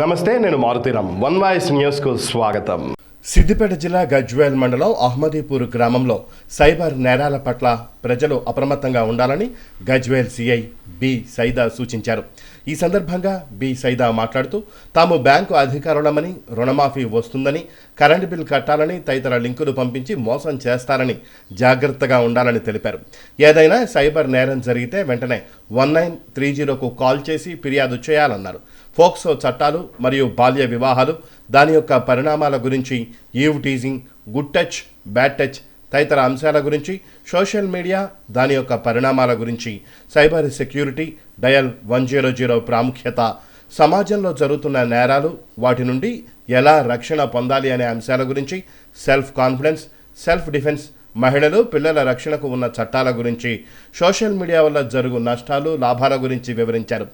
నమస్తే నేను Maruthi Ram one voice న్యూస్కు స్వాగతం. సిద్దిపేట జిల్లా గజ్వేల్ మండలం అహ్మదీపూర్ గ్రామంలో సైబర్ నేరాల పట్ల ప్రజలు అప్రమత్తంగా ఉండాలని గజ్వేల్ సిఐ బి సైదా సూచించారు. ఈ సందర్భంగా బి. సైదా మాట్లాడుతూ తాము బ్యాంకు అధికారులమని రుణమాఫీ వస్తుందని కరెంటు బిల్ కట్టాలని తదితర లింకులు పంపించి మోసం చేస్తారని జాగ్రత్తగా ఉండాలని తెలిపారు. ఏదైనా సైబర్ నేరం జరిగితే వెంటనే వన్ నైన్ త్రీ జీరోకు కాల్ చేసి ఫిర్యాదు చేయాలన్నారు. ఫోక్సో చట్టాలు మరియు బాల్య వివాహాలు దాని యొక్క పరిణామాల గురించి eve teasing good touch bad touch తదితర అంశాల గురించి సోషల్ మీడియా దాని యొక్క పరిణామాల గురించి cyber security dial one zero zero ప్రాముఖ్యత సమాజంలో జరుగుతున్న నేరాలు వాటి నుండి ఎలా రక్షణ పొందాలి అనే అంశాల గురించి సెల్ఫ్ కాన్ఫిడెన్స్ సెల్ఫ్ డిఫెన్స్ మహిళలు పిల్లల రక్షణకు ఉన్న చట్టాల గురించి సోషల్ మీడియా వల్ల జరుగు నష్టాలు లాభాల గురించి వివరించారు.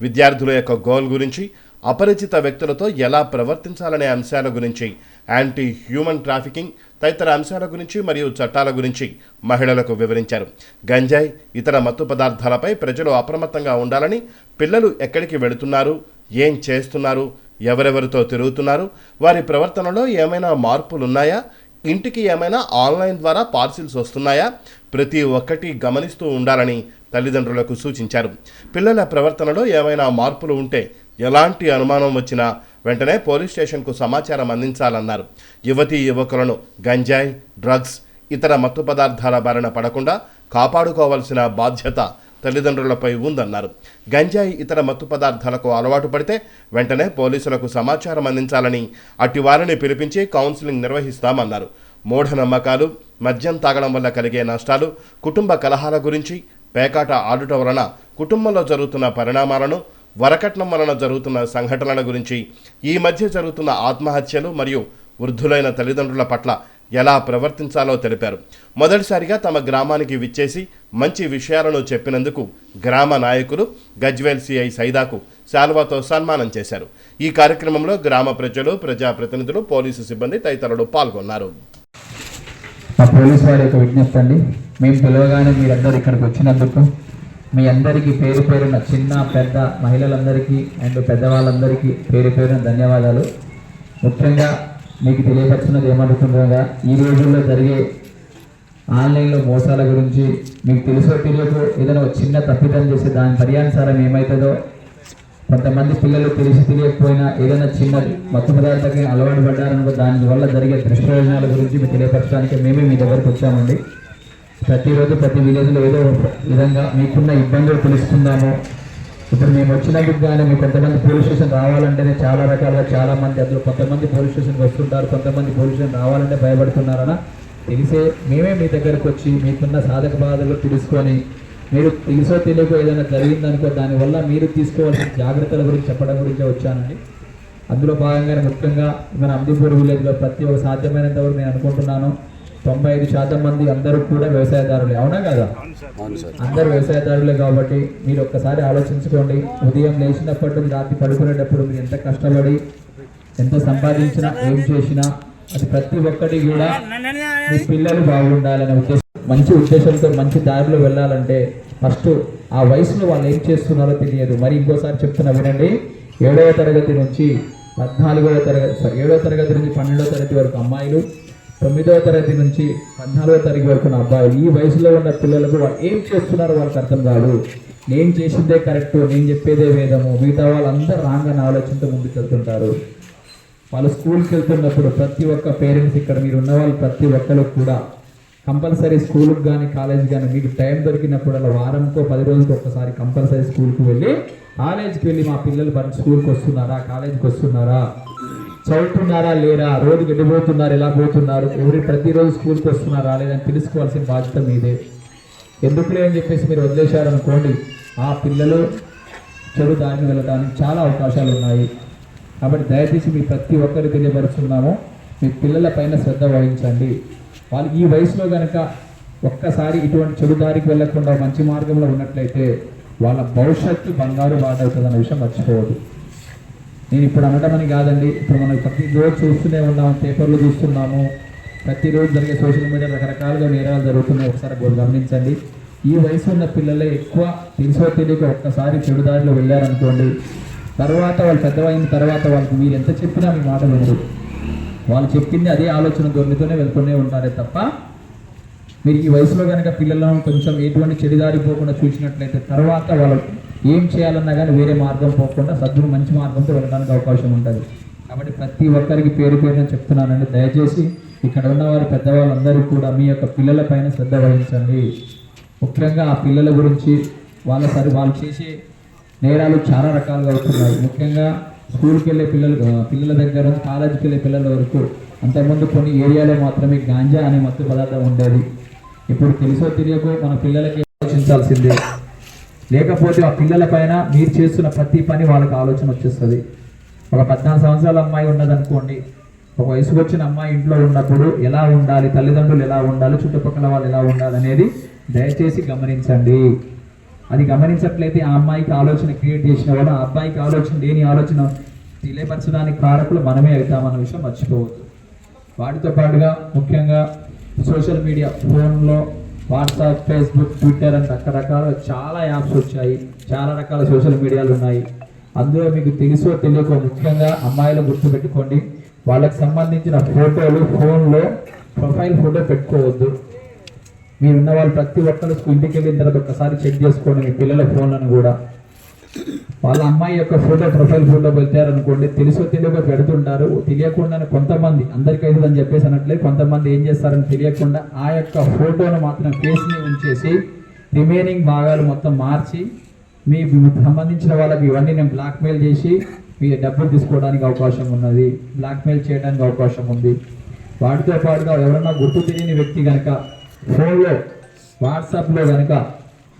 విద్యార్థుల యొక్క గోల్ గురించి అపరిచిత వ్యక్తులతో ఎలా ప్రవర్తించాలనే అంశాల గురించి యాంటీ హ్యూమన్ ట్రాఫికింగ్ తదితర అంశాల గురించి మరియు చట్టాల గురించి మహిళలకు వివరించారు. గంజాయి ఇతర మత్తు పదార్థాలపై ప్రజలు అప్రమత్తంగా ఉండాలని పిల్లలు ఎక్కడికి వెళుతున్నారు ఏం చేస్తున్నారు ఎవరెవరితో తిరుగుతున్నారు వారి ప్రవర్తనలో ఏమైనా మార్పులున్నాయా ఇంటికి ఏమైనా ఆన్లైన్ ద్వారా పార్సిల్స్ వస్తున్నాయా ప్రతి ఒక్కటి గమనిస్తూ ఉండాలని తల్లిదండ్రులకు సూచించారు. పిల్లల ప్రవర్తనలో ఏమైనా మార్పులు ఉంటే ఎలాంటి అనుమానం వచ్చినా వెంటనే పోలీస్ స్టేషన్కు సమాచారం అందించాలన్నారు. యువతీ యువకులను గంజాయి డ్రగ్స్ ఇతర మత్తు పదార్థాల బారిన పడకుండా కాపాడుకోవాల్సిన బాధ్యత తల్లిదండ్రులపై ఉందన్నారు. గంజాయి ఇతర మత్తు పదార్థాలకు అలవాటు పడితే వెంటనే పోలీసులకు సమాచారం అందించాలని అట్టి వారిని పిలిపించి కౌన్సిలింగ్ నిర్వహిస్తామన్నారు. మూఢనమ్మకాలు మద్యం తాగడం వల్ల కలిగే నష్టాలు కుటుంబ కలహాల గురించి పేకాట ఆడుట వలన కుటుంబంలో జరుగుతున్న పరిణామాలను వరకట్నం వలన జరుగుతున్న సంఘటనల గురించి ఈ మధ్య జరుగుతున్న ఆత్మహత్యలు మరియు వృద్ధులైన తల్లిదండ్రుల పట్ల ఎలా ప్రవర్తించాలో తెలిపారు. మొదటిసారిగా తమ గ్రామానికి విచ్చేసి మంచి విషయాలను చెప్పినందుకు గ్రామ నాయకులు గజ్వేల్ సిఐ సైదాకు శాల్వాతో సన్మానం చేశారు. ఈ కార్యక్రమంలో గ్రామ ప్రజలు ప్రజాప్రతినిధులు పోలీసు సిబ్బంది తదితరులు పాల్గొన్నారు. మా పోలీసు వారి యొక్క విజ్ఞప్తి అండి. మేము పిలవగానే మీరందరూ ఇక్కడికి వచ్చినందుకు మీ అందరికీ పేరు పేరున చిన్న పెద్ద మహిళలందరికీ అండ్ పెద్దవాళ్ళందరికీ పేరు పేరున ధన్యవాదాలు. ముఖ్యంగా మీకు తెలియపరుచున్నది ఏమనుకుంటున్నాగా ఈ రోజుల్లో జరిగే ఆన్లైన్లో మోసాల గురించి మీకు తెలుసో తెలియదు ఏదైనా ఒక చిన్న తప్పిదం చేస్తే దాని పర్యానుసారం ఏమవుతుందో కొంతమంది పిల్లలు తెలిసి తెలియకపోయినా ఏదైనా చిన్న మత్తు పదార్థానికి అలవాటు పడ్డారనుకో దాని వల్ల జరిగే దుష్ప్రయోజనాల గురించి మీకు తెలియపరచడానికి మేమే మీ దగ్గరకు వచ్చామండి. ప్రతిరోజు ప్రతి విలేజ్లో ఏదో విధంగా మీకున్న ఇబ్బందులు తెలుసుకుందాము ఇప్పుడు మేము వచ్చినప్పుడు కానీ మీకు కొంతమంది పోలీస్ స్టేషన్ రావాలంటేనే చాలా రకాలుగా చాలా మంది అందులో కొంతమంది పోలీస్ స్టేషన్కి వస్తుంటారు కొంతమంది పోలీస్ స్టేషన్ రావాలంటే భయపడుతున్నారన? తెలిసే మేమే మీ దగ్గరకు వచ్చి మీకున్న సాధక బాధలు తెలుసుకొని మీరు తెలుసో తెలియకో ఏదైనా జరిగిందనుకో దానివల్ల మీరు తీసుకోవాల్సిన జాగ్రత్తల గురించి చెప్పడం గురించే వచ్చానండి. అందులో భాగంగానే ముఖ్యంగా మన అమ్దిపూర్ విలేజ్లో ప్రతి ఒక్క సాధ్యమైనంత వరకు నేను అనుకుంటున్నాను. తొంభై ఐదు శాతం మంది అందరూ కూడా వ్యవసాయదారులే. అవునా కదా? అందరూ వ్యవసాయదారులే కాబట్టి మీరు ఒక్కసారి ఆలోచించుకోండి. ఉదయం లేచినప్పటి నుంచి రాత్రి పడుకునేటప్పుడు మీరు ఎంత కష్టపడి ఎంత సంపాదించినా ఏం చేసినా అది ప్రతి ఒక్కటి కూడా మీ పిల్లలు బాగుండాలనే ఉద్దేశం. మంచి ఉద్దేశంతో మంచి దారిలో వెళ్ళాలంటే ఫస్ట్ ఆ వయసులో వాళ్ళు ఏం చేస్తున్నారో తెలియదు. మరి ఇంకోసారి చెప్తున్నా వినండి. ఏడవ తరగతి నుంచి పద్నాలుగవ తరగతి సారీ ఏడవ తరగతి నుంచి పన్నెండవ తరగతి వరకు అమ్మాయిలు తొమ్మిదవ తరగతి నుంచి పద్నాలుగవ తరగతి వరకు ఉన్న అబ్బాయి ఈ వయసులో ఉన్న పిల్లలకు వాళ్ళు ఏం చేస్తున్నారో వాళ్ళకి అర్థం కాదు. నేను చేసిందే కరెక్ట్ నేను చెప్పేదే వేదము. మిగతా వాళ్ళందరూ రాంగ్ అని ఆలోచనతో ముందుకు వెళ్తుంటారు. వాళ్ళు స్కూల్కి వెళ్తున్నప్పుడు ప్రతి ఒక్క పేరెంట్స్ ఇక్కడ మీరు ఉన్న వాళ్ళు ప్రతి ఒక్కరు కూడా కంపల్సరీ స్కూల్కి కానీ కాలేజ్ కానీ మీకు టైం దొరికినప్పుడు అలా వారంకో పది రోజులకు ఒక్కసారి కంపల్సరీ స్కూల్కి వెళ్ళి కాలేజ్కి వెళ్ళి మా పిల్లలు స్కూల్కి వస్తున్నారా కాలేజ్కి వస్తున్నారా? చదువుతున్నారా లేరా? రోజు వెళ్ళిపోతున్నారు ఎలా పోతున్నారు? ఎవరి ప్రతిరోజు స్కూల్కి వస్తున్నారా? లేదని తెలుసుకోవాల్సిన బాధ్యత మీదే. ఎందుకులే అని చెప్పేసి మీరు వదిలేశారనుకోండి ఆ పిల్లలు చెడు దారిని వెళ్ళడానికి చాలా అవకాశాలు ఉన్నాయి. కాబట్టి దయచేసి మీ ప్రతి ఒక్కరు తెలియపరుస్తున్నాము. మీ పిల్లల పైన శ్రద్ధ వహించండి. వాళ్ళు ఈ వయసులో కనుక ఒక్కసారి ఇటువంటి చెడు దారికి వెళ్ళకుండా మంచి మార్గంలో ఉన్నట్లయితే వాళ్ళ భవిష్యత్తు బంగారు బాటవుతుంది అన్న విషయం మర్చిపోవద్దు. నేను ఇప్పుడు అనడమని కాదండి. ఇప్పుడు మనం ప్రతిరోజు చూస్తూనే ఉన్నాము పేపర్లు చూస్తున్నాము. ప్రతిరోజు జరిగే సోషల్ మీడియా రకరకాలుగా నేరాలు జరుగుతున్నాయి. ఒకసారి గమనించండి. ఈ వయసు ఉన్న పిల్లలే ఎక్కువ తెలుసో తెలియక ఒక్కసారి చెడు దారిలో వెళ్ళారనుకోండి తర్వాత వాళ్ళు పెద్దవైన తర్వాత వాళ్ళకి మీరు ఎంత చెప్పినా మీ మాట వినరు. వాళ్ళు చెప్పింది అదే ఆలోచన ధోరణితోనే వెళ్తూనే ఉంటారే తప్ప మీరు ఈ వయసులో కనుక పిల్లలను కొంచెం ఎటువంటి చెడిదారిపోకుండా చూసినట్లయితే తర్వాత వాళ్ళు ఏం చేయాలన్నా కానీ వేరే మార్గం పోకుండా సద్గురు మంచి మార్గంతో వెళ్ళడానికి అవకాశం ఉంటుంది. కాబట్టి ప్రతి ఒక్కరికి పేరు పేరున చెప్తున్నానండి. దయచేసి ఇక్కడ ఉన్నవారు పెద్దవాళ్ళందరూ కూడా మీ యొక్క పిల్లల పైన శ్రద్ధ వహించండి. ముఖ్యంగా ఆ పిల్లల గురించి వాళ్ళ సరి వాళ్ళు చేసే నేరాలు చాలా రకాలుగా అవుతున్నాయి. ముఖ్యంగా స్కూల్కి వెళ్ళే పిల్లలు పిల్లల దగ్గర నుంచి కాలేజీకి వెళ్ళే పిల్లల వరకు అంతకుముందు కొన్ని ఏరియాలో మాత్రమే గాంజా అనే మత్తు పదార్థం ఉండేది. ఇప్పుడు తెలుసో తెలియకో మన పిల్లలకి ఆలోచించాల్సిందే. లేకపోతే ఆ పిల్లల పైన మీరు చేస్తున్న ప్రతి పని వాళ్ళకి ఆలోచన వచ్చేస్తుంది. ఒక పద్నాలుగు సంవత్సరాల అమ్మాయి ఉన్నదనుకోండి ఒక వయసుకు వచ్చిన అమ్మాయి ఇంట్లో ఉన్నప్పుడు ఎలా ఉండాలి తల్లిదండ్రులు ఎలా ఉండాలి చుట్టుపక్కల వాళ్ళు ఎలా ఉండాలి అనేది దయచేసి గమనించండి. అది గమనించట్లయితే ఆ అమ్మాయికి ఆలోచన క్రియేట్ చేసిన వాళ్ళు ఆ అబ్బాయికి ఆలోచన లేని ఆలోచన తెలియపరచడానికి కారకులు మనమే అవుతామన్న విషయం మర్చిపోవద్దు. వాటితో పాటుగా ముఖ్యంగా సోషల్ మీడియా ఫోన్లో వాట్సాప్ ఫేస్బుక్ ట్విట్టర్ అని రకరకాల చాలా యాప్స్ వచ్చాయి. చాలా రకాల సోషల్ మీడియాలు ఉన్నాయి. అందులో మీకు తెలుసో తెలియకో ముఖ్యంగా అమ్మాయిలు గుర్తుపెట్టుకోండి. వాళ్ళకి సంబంధించిన ఫోటోలు ఫోన్లో ప్రొఫైల్ ఫోటో పెట్టుకోవద్దు. మీరున్న వాళ్ళు ప్రతి ఒక్కరు ఇంటికి వెళ్ళిన తర్వాత ఒక్కసారి చెక్ చేసుకోండి మీ పిల్లల ఫోన్లను కూడా. వాళ్ళ అమ్మాయి యొక్క ఫోటో ప్రొఫైల్ ఫోటో పెట్టారనుకోండి తెలుసో తెలియక పెడుతుంటారు. తెలియకుండా కొంతమంది అందరికీ అయితే అని చెప్పేసి అన్నట్లే కొంతమంది ఏం చేస్తారని తెలియకుండా ఆ యొక్క ఫోటోను మాత్రం ఫేస్ని ఉంచేసి రిమైనింగ్ భాగాలు మొత్తం మార్చి మీ సంబంధించిన వాళ్ళకి ఇవన్నీ నేను బ్లాక్మెయిల్ చేసి మీ డబ్బులు తీసుకోవడానికి అవకాశం ఉన్నది. బ్లాక్మెయిల్ చేయడానికి అవకాశం ఉంది. వాటితో పాటుగా ఎవరన్నా గుర్తు తెలియని వ్యక్తి కనుక ఫోన్లో వాట్సాప్లో కనుక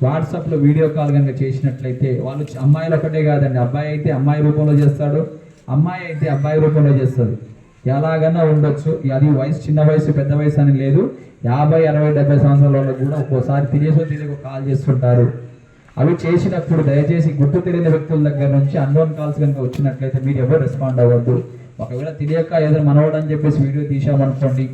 వాట్సాప్లో వీడియో కాల్ కనుక చేసినట్లయితే వాళ్ళు అమ్మాయిలు ఒకటే కాదండి. అబ్బాయి అయితే అమ్మాయి రూపంలో చేస్తాడు. అమ్మాయి అయితే అబ్బాయి రూపంలో చేస్తుంది. ఎలాగన్నా ఉండొచ్చు. అది వయసు చిన్న వయసు పెద్ద వయసు అని లేదు. యాభై అరవై డెబ్బై సంవత్సరాల వాళ్ళకు కూడా ఒక్కోసారి తెలియసో తెలియక కాల్ చేస్తుంటారు. అవి చేసినప్పుడు దయచేసి గుర్తు తెలియని వ్యక్తుల దగ్గర నుంచి అన్నోన్ కాల్స్ కనుక వచ్చినట్లయితే మీరు ఎవరు రెస్పాండ్ అవ్వద్దు. ఒకవేళ తెలియక ఏదైనా మనవడని చెప్పేసి వీడియో తీసామనుకోండి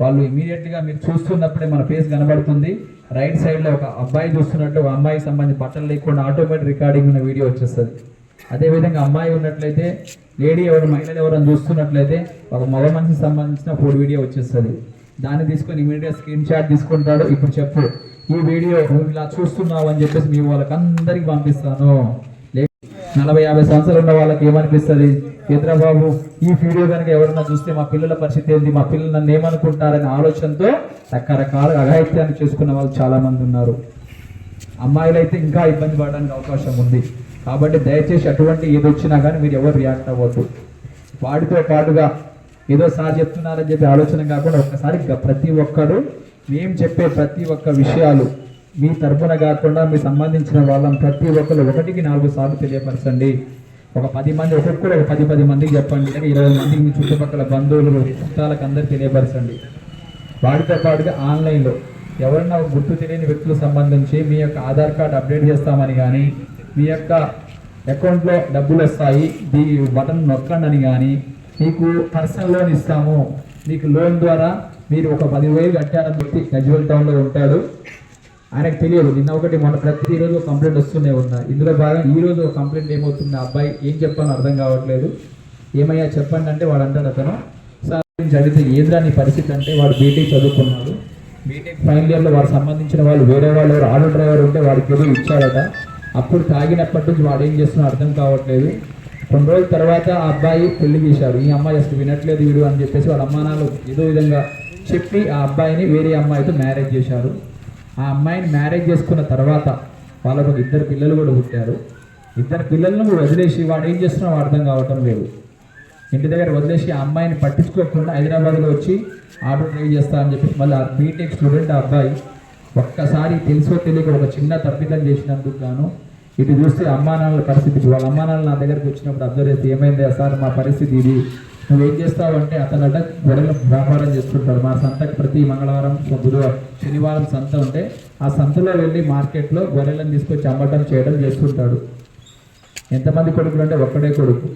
వాళ్ళు ఇమీడియట్గా మీరు చూస్తున్నప్పుడే మన ఫేస్ కనబడుతుంది. రైట్ సైడ్లో ఒక అబ్బాయి చూస్తున్నట్టు ఒక అమ్మాయికి సంబంధించి బట్టలు లేకుండా ఆటోమేటిక్ రికార్డింగ్ ఉన్న వీడియో వచ్చేస్తుంది. అదేవిధంగా అమ్మాయి ఉన్నట్లయితే లేడీ ఎవరు మహిళలు ఎవరైనా చూస్తున్నట్లయితే ఒక మగ మనిషికి సంబంధించిన ఫోర్ వీడియో వచ్చేస్తుంది. దాన్ని తీసుకొని ఇమీడియట్గా స్క్రీన్ షాట్ తీసుకుంటాడు. ఇప్పుడు చెప్పు ఈ వీడియో నువ్వు ఇలా చూస్తున్నావు అని చెప్పేసి మీ వాళ్ళకందరికీ అందరికి పంపిస్తాను. నలభై యాభై సంవత్సరాలు ఉన్న వాళ్ళకి ఏమనిపిస్తుంది? ఎదురా ఈ వీడియో కనుక ఎవరన్నా చూస్తే మా పిల్లల పరిస్థితి ఏంటి మా పిల్లలు నన్ను ఏమనుకుంటారనే ఆలోచనతో రకరకాల అఘాయిత్యాన్ని చేసుకున్న వాళ్ళు చాలామంది ఉన్నారు. అమ్మాయిలు అయితే ఇంకా ఇబ్బంది పడడానికి అవకాశం ఉంది. కాబట్టి దయచేసి అటువంటి ఏది వచ్చినా కానీ మీరు ఎవరు రియాక్ట్ అవ్వద్దు. వాడితో పాటుగా ఏదో సార్ చెప్తున్నారని చెప్పి ఆలోచన కాకుండా ఒక్కసారి ప్రతి ఒక్కరు మేము చెప్పే ప్రతి ఒక్క విషయాలు మీ తరపున కాకుండా మీ సంబంధించిన వాళ్ళని ప్రతి ఒక్కరు ఒకటికి నాలుగు సార్లు తెలియపరచండి. ఒక పది మంది ఒక్కొక్కరు ఒక పది పది మందికి చెప్పండి. ఇరవై మందికి మీ చుట్టుపక్కల బంధువులు చుట్టాలకు అందరికి తెలియపరచండి. వాటితో పాటుగా ఆన్లైన్లో ఎవరన్నా గుర్తు తెలియని వ్యక్తులకు సంబంధించి మీ యొక్క ఆధార్ కార్డ్ అప్డేట్ చేస్తామని కానీ మీ యొక్క అకౌంట్లో డబ్బులు వస్తాయి దీ బటన్ నొక్కండి అని కానీ మీకు పర్సనల్ లోన్ ఇస్తాము. మీకు లోన్ ద్వారా మీరు ఒక పదివేలు కట్టారని చెప్పి గజ్వల్ టౌన్లో ఉంటాడు. ఆయనకు తెలియదు. నిన్న ఒకటి మొన్న ప్రతిరోజు కంప్లైంట్ వస్తూనే ఉన్నా ఇందులో భాగంగా ఈ రోజు ఒక కంప్లైంట్ ఏమవుతుంది? అబ్బాయి ఏం చెప్పాలో అర్థం కావట్లేదు. ఏమయ్యా చెప్పండి అంటే వాడు అంటాడు అతను. సార్ అడిగితే ఏంద్రా నీ పరిస్థితి? అంటే వాడు బీటెక్ చదువుకున్నాడు. బీటెక్ ఫైనల్ ఇయర్లో వాడు సంబంధించిన వాళ్ళు వేరే వాళ్ళు ఎవరు ఆటో డ్రైవర్ ఉంటే వాడికి ఏదో ఇచ్చాడట. అప్పుడు తాగినప్పటి నుంచి వాడు ఏం చేస్తున్నా అర్థం కావట్లేదు. కొన్ని రోజుల తర్వాత ఆ అబ్బాయి పెళ్ళి చేశారు. ఈ అమ్మాయి అసలు వినట్లేదు వీడు అని చెప్పేసి వాళ్ళ అమ్మా ఏదో విధంగా చెప్పి ఆ అబ్బాయిని వేరే అమ్మాయితో మ్యారేజ్ చేశారు. ఆ అమ్మాయిని మ్యారేజ్ చేసుకున్న తర్వాత వాళ్ళకు ఒక ఇద్దరు పిల్లలు కూడా పుట్టారు. ఇద్దరు పిల్లలను కూడా వదిలేసి వాడు ఏం చేస్తున్నావు అర్థం కావటం లేదు. ఇంటి దగ్గర వదిలేసి ఆ అమ్మాయిని పట్టించుకోకుండా హైదరాబాద్లో వచ్చి ఆటో డ్రైవ్ చేస్తా అని చెప్పి మళ్ళీ ఆ బీటెక్ స్టూడెంట్ ఆ అబ్బాయి ఒక్కసారి తెలుసో తెలియక ఒక చిన్న తప్పిదం చేసినందుకు గాను ఇటు చూస్తే అమ్మానాన్నల పరిస్థితి వాళ్ళ అమ్మానాన్న నా దగ్గరికి వచ్చినప్పుడు అబ్జర్వ్ చేస్తే ఏమైంది సార్ మా పరిస్థితి ఇది? నువ్వేం చేస్తావు అంటే అతనట గొడవల వ్యాపారం చేస్తుంటాడు. మా సంతకు ప్రతి మంగళవారం బుధవారం శనివారం సంత ఉంటే ఆ సంతలో వెళ్ళి మార్కెట్లో గొర్రెలను తీసుకొచ్చి అమ్మటం చేయడం చేస్తుంటాడు. ఎంతమంది కొడుకులు అంటే ఒక్కడే కొడుకు.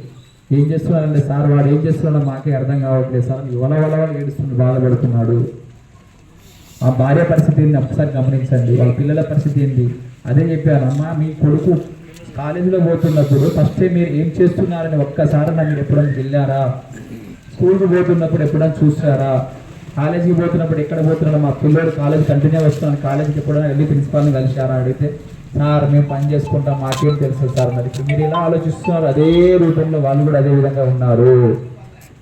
ఏం చేస్తున్నాడంటే సార్ వాడు ఏం చేస్తున్నాడో మాకే అర్థం కావట్లేదు సార్. వల వల వాళ్ళు ఏడుస్తుంది బాధపడుతున్నాడు. ఆ భార్య పరిస్థితి ఏంది? ఒకసారి గమనించండి. వాళ్ళ పిల్లల పరిస్థితి ఏంటి అదే చెప్పారు అమ్మ మీ కొడుకు కాలేజీలో పోతున్నప్పుడు ఫస్ట్ మీరు ఏం చేస్తున్నారని ఒక్కసారి మీరు ఎప్పుడైనా వెళ్ళారా? స్కూల్కి పోతున్నప్పుడు ఎప్పుడైనా చూసారా? కాలేజీకి పోతున్నప్పుడు ఎక్కడ పోతున్నారో? మా పిల్లలు కాలేజ్ కంటిన్యూ వస్తున్నాను కాలేజీకి ఎప్పుడైనా వెళ్ళి ప్రిన్సిపాల్ని కలిశారా? అడిగితే సార్ మేము పని చేసుకుంటాం. మాకేం తెలుసు సార్. మరి మీరు ఎలా ఆలోచిస్తున్నారు? అదే రూపంలో వాళ్ళు కూడా అదే విధంగా ఉన్నారు.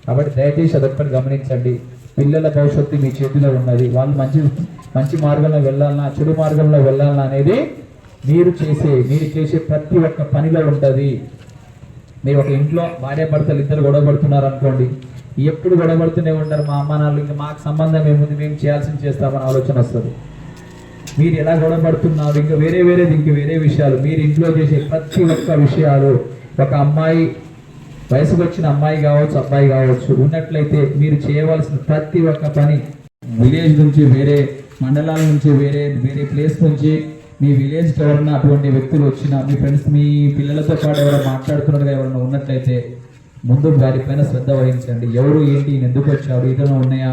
కాబట్టి దయచేసి అదొక్కటి గమనించండి. పిల్లల భవిష్యత్తు మీ చేతిలో ఉన్నది. వాళ్ళు మంచి మంచి మార్గంలో వెళ్ళాలన్నా చెడు మార్గంలో వెళ్ళాలన్నా అనేది మీరు చేసే మీరు చేసే ప్రతి ఒక్క పనిలో ఉంటుంది. మీరు ఒక ఇంట్లో భార్య భర్తలు ఇద్దరు గొడవ పడుతున్నారు అనుకోండి. ఎప్పుడు గొడవ పడుతూనే ఉంటారు మా అమ్మ నాన్నలు. ఇంకా మాకు సంబంధం ఏముంది? మేము చేయాల్సింది చేస్తామని ఆలోచన వస్తుంది. మీరు ఎలా గొడవ పడుతున్నారు? ఇంకా వేరే వేరేది ఇంక వేరే విషయాలు. మీరు ఇంట్లో చేసే ప్రతి ఒక్క విషయాలు. ఒక అమ్మాయి వయసుకు వచ్చిన అమ్మాయి కావచ్చు అబ్బాయి కావచ్చు ఉన్నట్లయితే మీరు చేయవలసిన ప్రతి ఒక్క పని. విలేజ్ నుంచి వేరే మండలాల నుంచి వేరే వేరే ప్లేస్ నుంచి మీ విలేజ్కి ఎవరన్నా అటువంటి వ్యక్తులు వచ్చినా మీ ఫ్రెండ్స్ మీ పిల్లలతో పాటు ఎవరైనా మాట్లాడుతున్నట్టుగా ఎవరైనా ఉన్నట్లయితే ముందు వారిపైన శ్రద్ధ వహించండి. ఎవరు ఏంటి ఈయన ఎందుకు వచ్చాడు ఏదైనా ఉన్నాయా?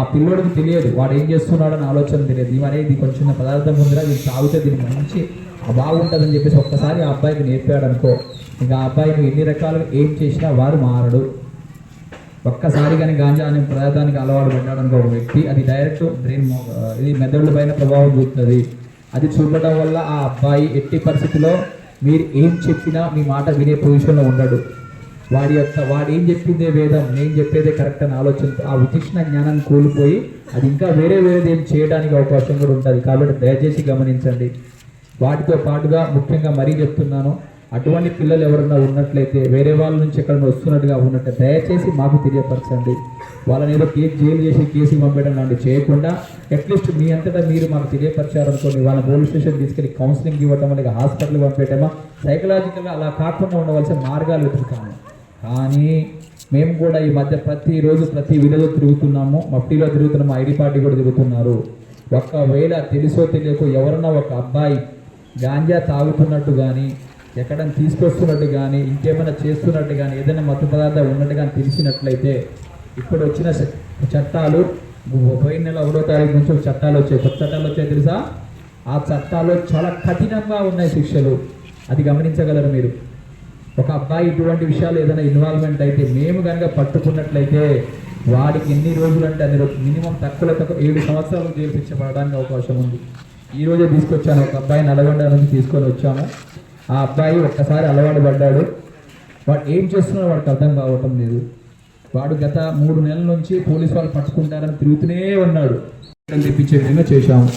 ఆ పిల్లోడికి తెలియదు. వాడు ఏం చేస్తున్నాడు అని ఆలోచన తెలియదు. ఇవరే ఇది కొంచెం పదార్థం ఉందిరా దీన్ని తాగితే దీనికి మంచి బాగుంటుందని చెప్పేసి ఒక్కసారి ఆ అబ్బాయికి నేర్పాడు అనుకో. ఇంకా ఆ అబ్బాయి నువ్వు ఎన్ని రకాలుగా ఏం చేసినా వారు మారడు. ఒక్కసారి కానీ గాంజా అనే పదార్థానికి అలవాటు పెట్టాడు అనుకో ఒక వ్యక్తి అది డైరెక్ట్ బ్రెయిన్ ఇది మెదడు పైన ప్రభావం చూపుతుంది. అది చూడటం వల్ల ఆ అబ్బాయి ఎట్టి పరిస్థితిలో మీరు ఏం చెప్పినా మీ మాట వినే పొజిషన్లో ఉండడు. వాడి యొక్క వాడు ఏం చెప్పిందే వేదం నేను చెప్పేదే కరెక్ట్ అని ఆలోచనతో ఆ విచక్షణ జ్ఞానాన్ని కోల్పోయి అది ఇంకా వేరే వేరేది ఏం చేయడానికి అవకాశం కూడా ఉంటుంది. కాబట్టి దయచేసి గమనించండి. వాటితో పాటుగా ముఖ్యంగా మరీ చెప్తున్నాను. అటువంటి పిల్లలు ఎవరన్నా ఉన్నట్లయితే వేరే వాళ్ళ నుంచి ఎక్కడైనా వస్తున్నట్టుగా ఉన్నట్టు దయచేసి మాకు తెలియపరచండి. వాళ్ళని ఏదో కేసు జైలు చేసి కేసు పంపేయడం లాంటివి చేయకుండా అట్లీస్ట్ మీ అంతటా మీరు మాకు తెలియపరిచారనుకోండి వాళ్ళ పోలీస్ స్టేషన్ తీసుకెళ్ళి కౌన్సిలింగ్ ఇవ్వటం లేక హాస్పిటల్ పంపేయటమా సైకలాజికల్గా అలా కాకుండా ఉండవలసిన మార్గాలు వెతుకుతాము కానీ మేము కూడా ఈ మధ్య ప్రతిరోజు ప్రతి విలేజ్లో తిరుగుతున్నాము. మఫ్టీలో తిరుగుతున్నాము ఐడి పార్టీ కూడా తిరుగుతున్నారు. ఒకవేళ తెలుసో తెలియకో ఎవరన్నా ఒక అబ్బాయి గాంజా తాగుతున్నట్టు కానీ ఎక్కడైనా తీసుకొస్తున్నట్టు కానీ ఇంకేమైనా చేస్తున్నట్టు కానీ ఏదైనా మత్తు పదార్థం ఉన్నట్టు కానీ తెలిసినట్లయితే ఇప్పుడు వచ్చిన చ- చట్టాలు పోయిన నెల ఒకటో తారీఖు నుంచి ఒక చట్టాలు వచ్చాయి. కొత్త చట్టాలు వచ్చాయి తెలుసా? ఆ చట్టాలు చాలా కఠినంగా ఉన్నాయి శిక్షలు. అది గమనించగలరు మీరు. ఒక అబ్బాయి ఇటువంటి విషయాలు ఏదైనా ఇన్వాల్వ్మెంట్ అయితే మేము కనుక పట్టుకున్నట్లయితే వాడికి ఎన్ని రోజులు అంటే అన్ని రోజులు మినిమం తక్కువ తక్కువ ఏడు సంవత్సరాలు జైలు శిక్ష పడడానికి అవకాశం ఉంది. ఈ రోజే తీసుకొచ్చాను. ఒక అబ్బాయి నల్గొండ నుంచి తీసుకొని వచ్చాము. ఆ అబ్బాయి ఒక్కసారి అలవాటు పడ్డాడు. వాడు ఏం చేస్తున్నాడో వాడికి అర్థం కావటం లేదు. వాడు గత మూడు నెలల నుంచి పోలీసు వాళ్ళు పట్టుకుంటారని తిరుగుతూనే ఉన్నాడు. తెప్పించే విధంగా చేశాము.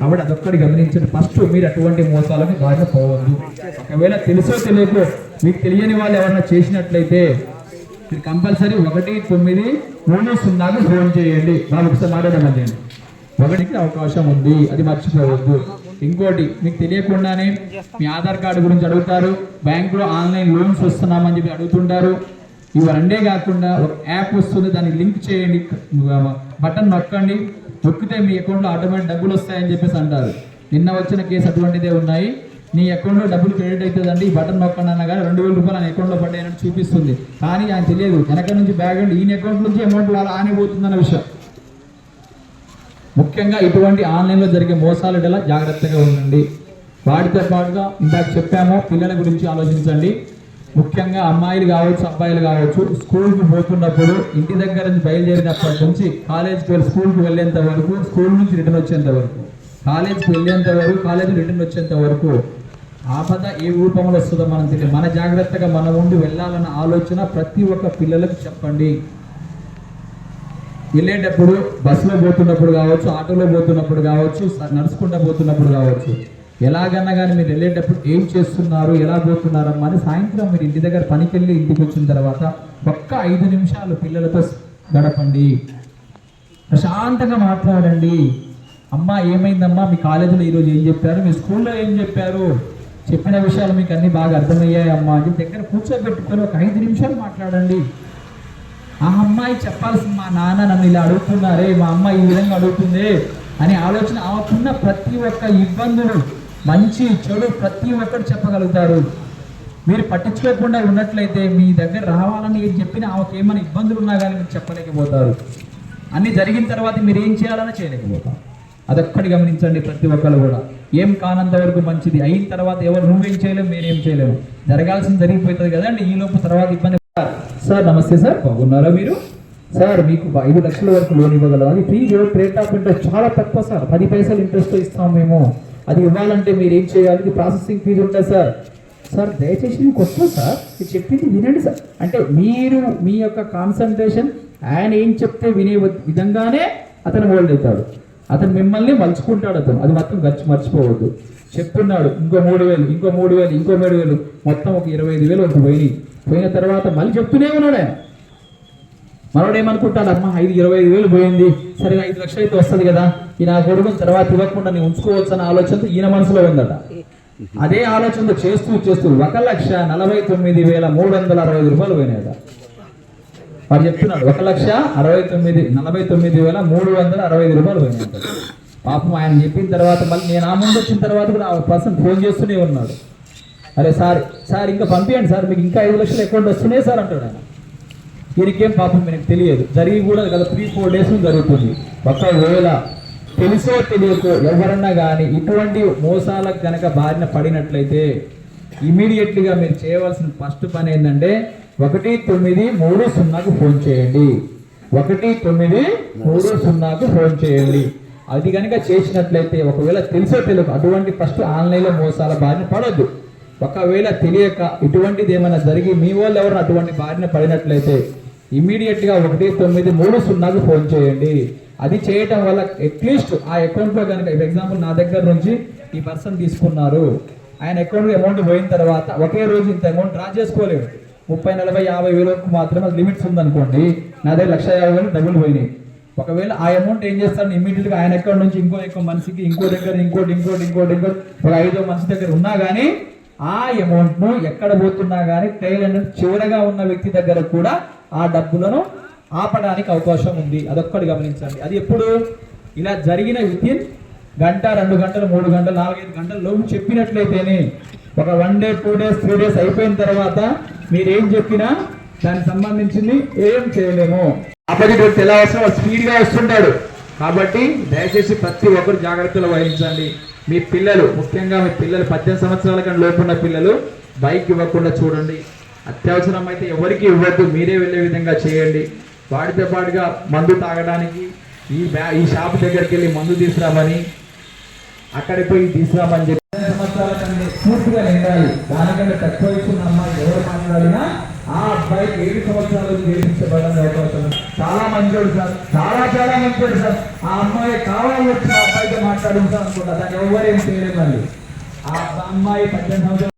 కాబట్టి అదొక్కటి గమనించండి. ఫస్ట్ మీరు అటువంటి మోసాలను బాధ పోవద్దు. ఒకవేళ తెలుసో తెలియకో మీకు తెలియని వాళ్ళు ఎవరైనా చేసినట్లయితే మీరు కంపల్సరీ ఒకటి తొమ్మిది మూడు సున్నాకు ఫోన్ చేయండి. వాళ్ళు ఒకసారి మాట్లాడమని ఒకటికి అవకాశం ఉంది. అది మర్చిపోవద్దు. ఇంకోటి మీకు తెలియకుండానే మీ ఆధార్ కార్డు గురించి అడుగుతారు. బ్యాంకులో ఆన్లైన్ లోన్స్ వస్తున్నామని చెప్పి అడుగుతుంటారు. ఇవి రెండే కాకుండా ఒక యాప్ వస్తుంది దానికి లింక్ చేయండి బటన్ నొక్కండి నొక్కితే మీ అకౌంట్లో ఆటోమేటిక్ డబ్బులు వస్తాయని చెప్పేసి అంటారు. నిన్న వచ్చిన కేసు అటువంటిదే ఉన్నాయి. నీ అకౌంట్లో డబ్బులు క్రెడిట్ అవుతుందండి ఈ బటన్ నొక్కండి అన్న కానీ రెండు వేల రూపాయలు ఆయన అకౌంట్లో పడ్డాయని చూపిస్తుంది. కానీ ఆయన తెలియదు వెనక నుంచి బ్యాగ్ ఉండి ఈయన అకౌంట్ నుంచి అమౌంట్ అలా ఆనిపోతుందన్న విషయం. ముఖ్యంగా ఇటువంటి ఆన్లైన్లో జరిగే మోసాలటలా జాగ్రత్తగా ఉండండి. వాటితో పాటుగా ఇందాక చెప్పాము పిల్లల గురించి ఆలోచించండి. ముఖ్యంగా అమ్మాయిలు కావచ్చు అబ్బాయిలు కావచ్చు స్కూల్కి పోతున్నప్పుడు ఇంటి దగ్గర నుంచి బయలుదేరినప్పటి నుంచి కాలేజ్కి వెళ్ళి స్కూల్కి వెళ్ళేంత వరకు స్కూల్ నుంచి రిటర్న్ వచ్చేంత వరకు కాలేజ్కి వెళ్ళేంత వరకు కాలేజ్ రిటర్న్ వచ్చేంత వరకు ఆపద ఏ రూపంలో వస్తుందో మనం తెలియదు. మన జాగ్రత్తగా మనం ఉండి వెళ్ళాలన్న ఆలోచన ప్రతి ఒక్క పిల్లలకు చెప్పండి. వెళ్ళేటప్పుడు బస్సులో పోతున్నప్పుడు కావచ్చు ఆటోలో పోతున్నప్పుడు కావచ్చు స- నడుచుకుంటూ పోతున్నప్పుడు కావచ్చు ఎలాగన్నా కానీ మీరు వెళ్ళేటప్పుడు ఏం చేస్తున్నారు ఎలా పోతున్నారమ్మా అని సాయంత్రం మీరు ఇంటి దగ్గర పనికి వెళ్ళి ఇంటికి వచ్చిన తర్వాత ఒక్క ఐదు నిమిషాలు పిల్లలతో గడపండి. ప్రశాంతంగా మాట్లాడండి. అమ్మా ఏమైందమ్మా? మీ కాలేజీలో ఈరోజు ఏం చెప్పారు? మీ స్కూల్లో ఏం చెప్పారు? చెప్పిన విషయాలు మీకు అన్ని బాగా అర్థమయ్యాయమ్మా అని దగ్గర కూర్చోబెట్టుకొని ఒక ఐదు నిమిషాలు మాట్లాడండి. ఆ అమ్మాయి చెప్పాల్సింది మా నాన్న నన్ను ఇలా అడుగుతున్నారే మా అమ్మ ఈ విధంగా అడుగుతుంది అని ఆలోచన ఆమెకున్న ప్రతి ఒక్క ఇబ్బందులు మంచి చెడు ప్రతి ఒక్కరు చెప్పగలుగుతారు. మీరు పట్టించుకోకుండా ఉన్నట్లయితే మీ దగ్గర రావాలని ఏం చెప్పినా ఆమెకి ఏమైనా ఇబ్బందులు ఉన్నా కానీ మీరు చెప్పలేకపోతారు. అన్ని జరిగిన తర్వాత మీరు ఏం చేయాలని చేయలేకపోతారు. అదొక్కటి గమనించండి ప్రతి ఒక్కరు కూడా. ఏం కానంత వరకు మంచిది. అయిన తర్వాత ఎవరు నువ్వేం చేయలేము నేనేం చేయలేము. జరగాల్సింది జరిగిపోతుంది కదండి ఈ లోపు తర్వాత ఇబ్బంది సార్ నమస్తే సార్. బాగున్నారా మీరు? సార్ మీకు ఐదు లక్షల వరకు లోన్ ఇవ్వగలం అది ఫ్రీ రేట్ ఆఫ్ ఇంట్రెస్ట్ చాలా తక్కువ సార్. పది పైసలు ఇంట్రెస్ట్ ఇస్తాం మేము. అది ఇవ్వాలంటే మీరు ఏం చేయాలి? ఇది ప్రాసెసింగ్ ఫీజు ఉంటుంది సార్ సార్ దయచేసి మీకు వస్తుంది సార్ మీరు చెప్పింది వినండి సార్ అంటే మీరు మీ యొక్క కాన్సన్ట్రేషన్ ఆయన ఏం చెప్తే వినే విధంగానే అతను హోల్డ్ అవుతాడు. అతను మిమ్మల్ని మలుచుకుంటాడు అతను. అది మొత్తం ఖర్చు మర్చిపోవద్దు. చెప్తున్నాడు ఇంకో మూడు వేలు ఇంకో మూడు వేలు ఇంకో మూడు వేలు. మొత్తం ఒక ఇరవై ఐదు వేలు ఒక పోయినాయి. పోయిన తర్వాత మళ్ళీ చెప్తూనే ఉన్నాడు ఆయన. మనోడు ఏమనుకుంటాడు? అమ్మ ఐదు ఇరవై ఐదు వేలు పోయింది. సరే ఐదు లక్షలు అయితే వస్తుంది కదా. ఈ నా కొడుకుని తర్వాత ఇవ్వకుండా నేను ఉంచుకోవచ్చు అన్న ఆలోచనతో ఈయన మనసులో ఉందట. అదే ఆలోచనతో చేస్తూ చేస్తూ ఒక లక్ష నలభై తొమ్మిది వేల మూడు వందల అరవై ఐదు రూపాయలు పోయినాయట. వాడు చెప్తున్నాడు ఒక లక్ష అరవై తొమ్మిది నలభై తొమ్మిది వేల మూడు వందల అరవై ఐదు రూపాయలు పోయినాయట. పాపం ఆయన చెప్పిన తర్వాత మళ్ళీ నేను ఆ ముందు వచ్చిన తర్వాత కూడా ఆ పర్సన్ ఫోన్ చేస్తూనే ఉన్నాడు. అరే సార్ సార్ ఇంకా పంపించండి సార్ మీకు ఇంకా ఐదు లక్షలు అకౌంట్ వస్తున్నాయి సార్ అంటాడు ఆయన. దీనికేం పాపం మీకు తెలియదు. జరిగి కూడా గత త్రీ ఫోర్ డేస్ జరుగుతుంది. ఒకవేళ తెలుసో తెలియకో ఎవరన్నా కానీ ఇటువంటి మోసాలకు కనుక బారిన పడినట్లయితే ఇమీడియట్లీగా మీరు చేయవలసిన ఫస్ట్ పని ఏంటంటే ఒకటి తొమ్మిది మూడు సున్నాకు ఫోన్ చేయండి. ఒకటి తొమ్మిది మూడు సున్నాకు ఫోన్ చేయండి. అది కనుక చేసినట్లయితే ఒకవేళ తెలుసో తెలియక అటువంటి ఫస్ట్ ఆన్లైన్లో మోసాల బారిన పడొద్దు. ఒకవేళ తెలియక ఇటువంటిది ఏమైనా జరిగి మీ వాళ్ళు ఎవరు అటువంటి బారిన పడినట్లయితే ఇమీడియట్గా ఒకటి తొమ్మిది మూడు సున్నాకు ఫోన్ చేయండి. అది చేయటం వల్ల అట్లీస్ట్ ఆ అకౌంట్లో కనుక ఎగ్జాంపుల్ నా దగ్గర నుంచి ఈ పర్సన్ తీసుకున్నారు ఆయన అకౌంట్ అమౌంట్ పోయిన తర్వాత ఒకే రోజు ఇంత అమౌంట్ డ్రా చేసుకోలేడు. ముప్పై నలభై యాభై వేల వరకు మాత్రమే లిమిట్స్ ఉందనుకోండి నా దగ్గర లక్ష యాభై వేలు డబ్బులు పోయినాయి. ఒకవేళ ఆ అమౌంట్ ఏం చేస్తాను ఇమీడియట్గా ఆయన అకౌంట్ నుంచి ఇంకో ఇంకో మనిషికి ఇంకో దగ్గర ఇంకోటి ఇంకోటి ఇంకోటి ఇంకోటి ఒక ఐదో మనిషి దగ్గర ఉన్నా కానీ ఆ అమౌంట్ను ఎక్కడ పోతున్నా కానీ టైలర్ అనేది చివరగా ఉన్న వ్యక్తి దగ్గర కూడా ఆ డబ్బులను ఆపడానికి అవకాశం ఉంది. అదొక్కటి గమనించండి. అది ఎప్పుడు? ఇలా జరిగిన వితిన్ గంట రెండు గంటలు మూడు గంటలు నాలుగైదు గంటలు లోపు చెప్పినట్లయితేనే ఒక one day two days three days అయిపోయిన తర్వాత మీరేం చెప్పినా దానికి సంబంధించింది ఏం చేయలేము. ఆపోజిట్ వ్యక్తి ఎలా వస్తాడో స్పీడ్గా వస్తుంటాడు. కాబట్టి దయచేసి ప్రతి ఒక్కరు జాగ్రత్తలు వహించండి. మీ పిల్లలు ముఖ్యంగా మీ పిల్లలు పద్దెనిమిది సంవత్సరాల కన్నా లోపున్న పిల్లలు బైక్ ఇవ్వకుండా చూడండి. అత్యవసరం అయితే ఎవరికి ఇవ్వద్దు మీరే వెళ్ళే విధంగా చేయండి. వాడితో పాటుగా మందు తాగడానికి ఈ బ్యా ఈ షాప్ దగ్గరికి వెళ్ళి మందు తీసుకురామని అక్కడికి పోయి తీసుకురామని చెప్పి సంవత్సరాల కంటే పూర్తిగా నిండాలి. దానికంటే తక్కువ ఇచ్చిన అమ్మాయి ఎవరు మాట్లాడినా ఆ అబ్బాయికి ఏడు సంవత్సరాలు చేయించబడని అవకాశం చాలా మంచోడు సార్. చాలా చాలా మంచోడు సార్. ఆ అమ్మాయి కావాలని వచ్చిన అబ్బాయితో మాట్లాడుతాను అనుకుంటా. దాన్ని ఎవరేం చేయలేమండి. ఆ అమ్మాయి పద్దెనిమిది సంవత్సరాలు